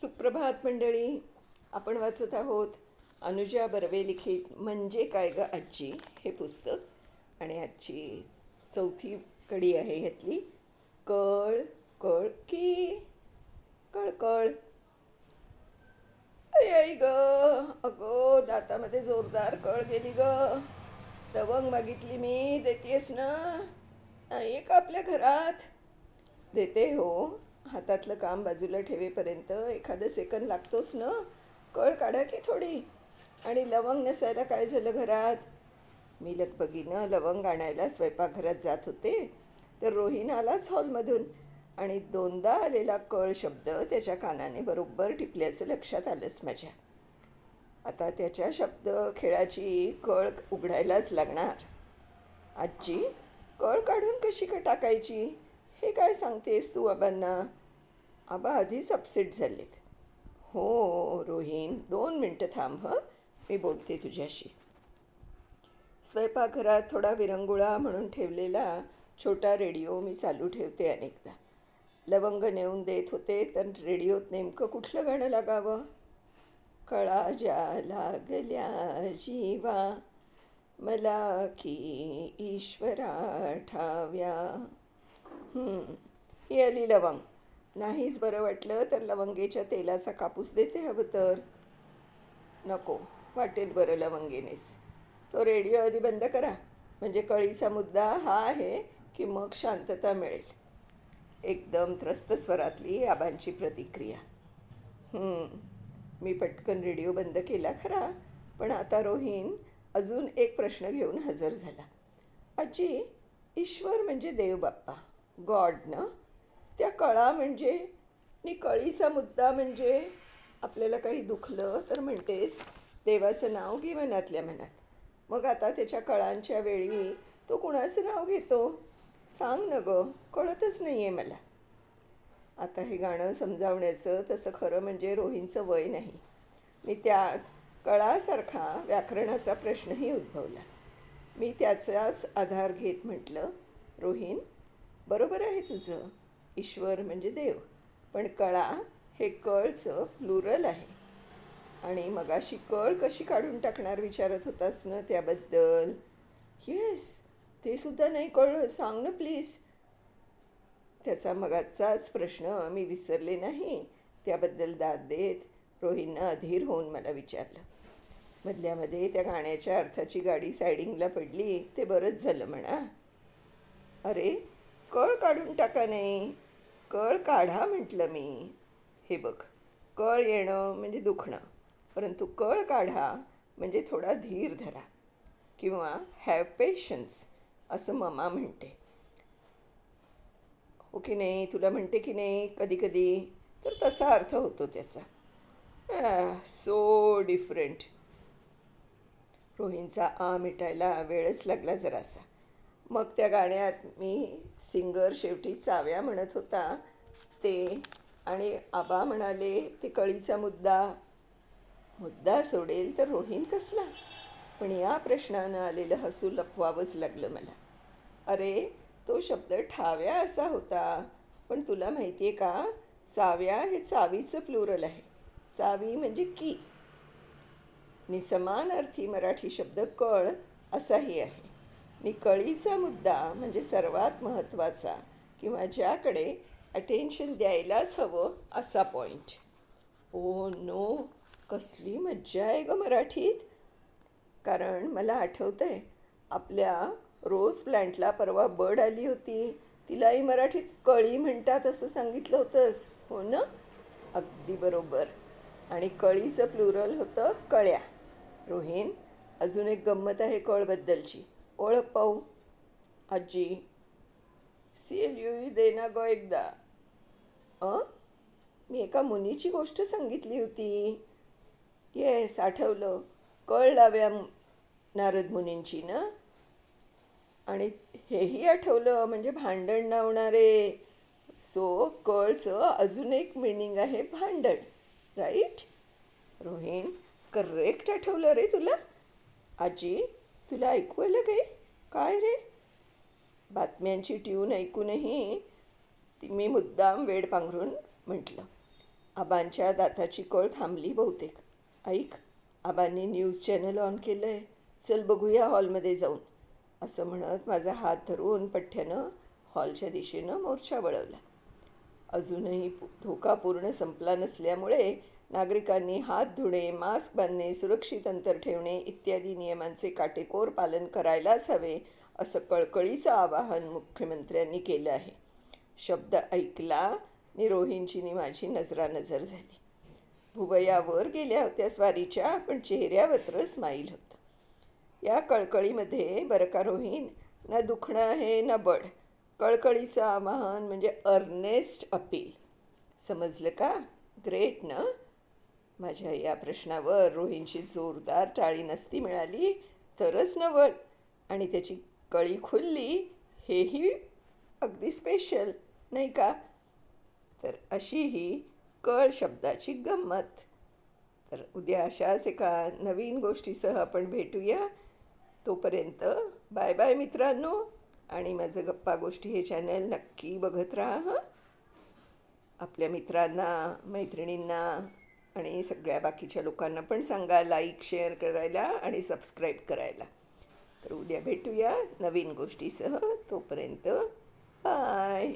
सुप्रभात मंडळी. आपण वाचत आहोत अनुजा बर्वे लिखित म्हणजे काय ग आजी? हे पुस्तक. आणि आजची चौथी कडी आहे ह्यातली. कळ कळ की कळ कळ. आई आई ग. अगो दातामध्ये जोरदार कळ गेली ग. लवंग मागितली मी देतेस ना? नाही का आपल्या घरात. देते हो. हातातलं काम बाजूला ठेवेपर्यंत एखादं सेकंद लागतोच ना? कळ काढा की थोडी. आणि लवंग नसायला काय झालं घरात? मी लगबगीनं लवंग आणायला स्वयंपाकघरात जात होते. तर रोहिण आलाच हॉलमधून आणि दोनदा आलेला कळ शब्द त्याच्या कानाने बरोबर टिपल्याचं लक्षात आलंच माझ्या. आता त्याच्या शब्द खेळाची कळ उघडायलाच लागणार. आजी कळ काढून कशी का टाकायची? हे काय सांगतेस तू आबांना आबा आधीच अपसेट झालेत. हो रोहीन दोन मिनटं थांब हं. मी बोलते तुझ्याशी. स्वयंपाकघरात थोडा विरंगुळा म्हणून ठेवलेला छोटा रेडिओ मी चालू ठेवते अनेकदा. लवंग नेऊन देत होते तर रेडिओत नेमकं कुठलं गाणं लागावं? कळा ज्या लागल्या जीवा मला की ईश्वरा ठाव्या. ही आली लवंग. नाहीच बरं वाटलं तर लवंगेच्या तेलाचा कापूस देते हवं तर. नको वाटेल बरं लवंगेनेच. तो रेडिओ आधी बंद करा. म्हणजे कळीचा मुद्दा हा आहे की मग शांतता मिळेल. एकदम त्रस्त स्वरातली आबांची प्रतिक्रिया. मी पटकन रेडिओ बंद केला खरा पण आता रोहिण अजून एक प्रश्न घेऊन हजर झाला. आजी ईश्वर म्हणजे देव बाप्पा गॉड ना त्या कळा म्हणजे नि कळीचा मुद्दा म्हणजे आपल्याला काही दुखलं तर म्हणतेस देवाचं नाव घे मनातल्या मनात. मग आता त्याच्या कळांच्या वेळी तो कुणाचं नाव घेतो? सांग न गं कळतच नाही आहे मला. आता हे गाणं समजावण्याचं तसं खरं म्हणजे रोहींचं वय नाही. मी त्यात कळासारखा व्याकरणाचा प्रश्नही उद्भवला. मी त्याचाच आधार घेत म्हटलं रोहिण बरोबर आहे तुझं. ईश्वर म्हणजे देव. पण कळा हे कळचं प्लुरल आहे. आणि मगाशी कळ कशी काढून टाकणार विचारत होतास ना त्याबद्दल? येस ते सुद्धा नाही कळलं. सांग ना प्लीज. त्याचा मगाचाच प्रश्न मी विसरले नाही. त्याबद्दल दाद देत रोहींना अधीर होऊन मला विचारलं. मधल्यामध्ये त्या गाण्याच्या अर्थाची गाडी सायडिंगला पडली. ते बरंच झालं म्हणा. अरे कळ काढून टाका नाही. कळ काढा म्हटलं मी. हे बघ कळ येणं म्हणजे दुखणं परंतु कळ काढा म्हणजे थोडा धीर धरा किंवा हॅव पेशन्स असं ममा म्हणते. हो की नाही? तुला म्हणते की नाही कधी कधी? तर तसा अर्थ होतो त्याचा. सो डिफरंट रोहींचा आ मिटायला वेळच लागला जरासा. मग त्या गाण्यात मी सिंगर शेवटी चाव्या म्हणत होता. ते आणि आबा म्हणाले ते कळीचा मुद्दा मुद्दा सोडेल तर रोहीण कसला? पण या प्रश्नानं आलेलं हसू लपवावंच लागलं मला. अरे तो शब्द ठाव्या असा होता. पण तुला माहिती आहे का चाव्या हे चावीचं प्लुरल आहे. चावी म्हणजे की. नि समान अर्थी मराठी शब्द कळ असाही आहे. आणि कळीचा मुद्दा म्हणजे सर्वात महत्त्वाचा किंवा ज्याकडे अटेन्शन द्यायलाच हवं असा पॉईंट ओ नो कसली मज्जा आहे ग मराठीत. कारण मला आठवतं आहे आपल्या रोज प्लँटला परवा बर्ड आली होती. तिलाही मराठीत कळी म्हणतात असं सांगितलं होतंस. हो ना? अगदी बरोबर. आणि कळीचं प्लुरल होतं कळ्या. रोहिण अजून एक गंमत आहे कळबद्दलची. ओळख पाहू आजी. सी एल यू दे ना गो एकदा. अ? मी एका मुनीची गोष्ट सांगितली होती. येस आठवलं. कळ लाव्या नारद मुनींची ना? आणि हेही आठवलं म्हणजे भांडण लावणारे सो कळचं अजून एक मिनिंग आहे भांडण राईट? रोहिण करेक्ट आठवलं रे तुला? आजी तुला ऐकू आलं काही काय रे? बातम्यांची ट्यून ऐकूनही मी मुद्दाम वेड पांघरून म्हटलं आबांच्या दाताची कळ थांबली बहुतेक. ऐक आबांनी न्यूज चॅनल ऑन केलं आहे चल बघूया हॉलमध्ये जाऊन. असं म्हणत माझा हात धरून पठ्ठ्यानं हॉलच्या दिशेनं मोर्चा वळवला. अजूनही धोका पूर्ण संपला नसल्यामुळे नागरिकांनी हात धुणे मास्क बांधणे सुरक्षित अंतर ठेवणे इत्यादी नियमांचे काटेकोर पालन करायलाच हवे असं कळकळीचं आवाहन मुख्यमंत्र्यांनी केलं आहे. शब्द ऐकला नि माझी नजरानजर झाली. भुवयावर गेल्या होत्या स्वारीच्या पण चेहऱ्यावर स्माईल होतं. या कळकळीमध्ये बरं का रोहीन ना दुखणं आहे ना बड. कळकळीचं आवाहन म्हणजे अर्नेस्ट अपील समजलं का? ग्रेट ना? माझ्या या प्रश्नावर रोहींची जोरदार टाळी नसती मिळाली तरच नवल. आणि त्याची कळी खुलली हेही अगदी स्पेशल नाही का? तर अशी ही कळ शब्दाची गंमत. तर उद्या अशाच एका नवीन गोष्टीसह आपण भेटूया. तोपर्यंत बाय बाय मित्रांनो. आणि माझं गप्पा गोष्टी हे चॅनल नक्की बघत राहा. आपल्या मित्रांना मैत्रिणींना आणि सगळ्या बाकीच्या लोकांना पण सांगा लाईक शेअर करायला आणि सबस्क्राईब करायला. तर उद्या भेटूया नवीन गोष्टीसह. तोपर्यंत बाय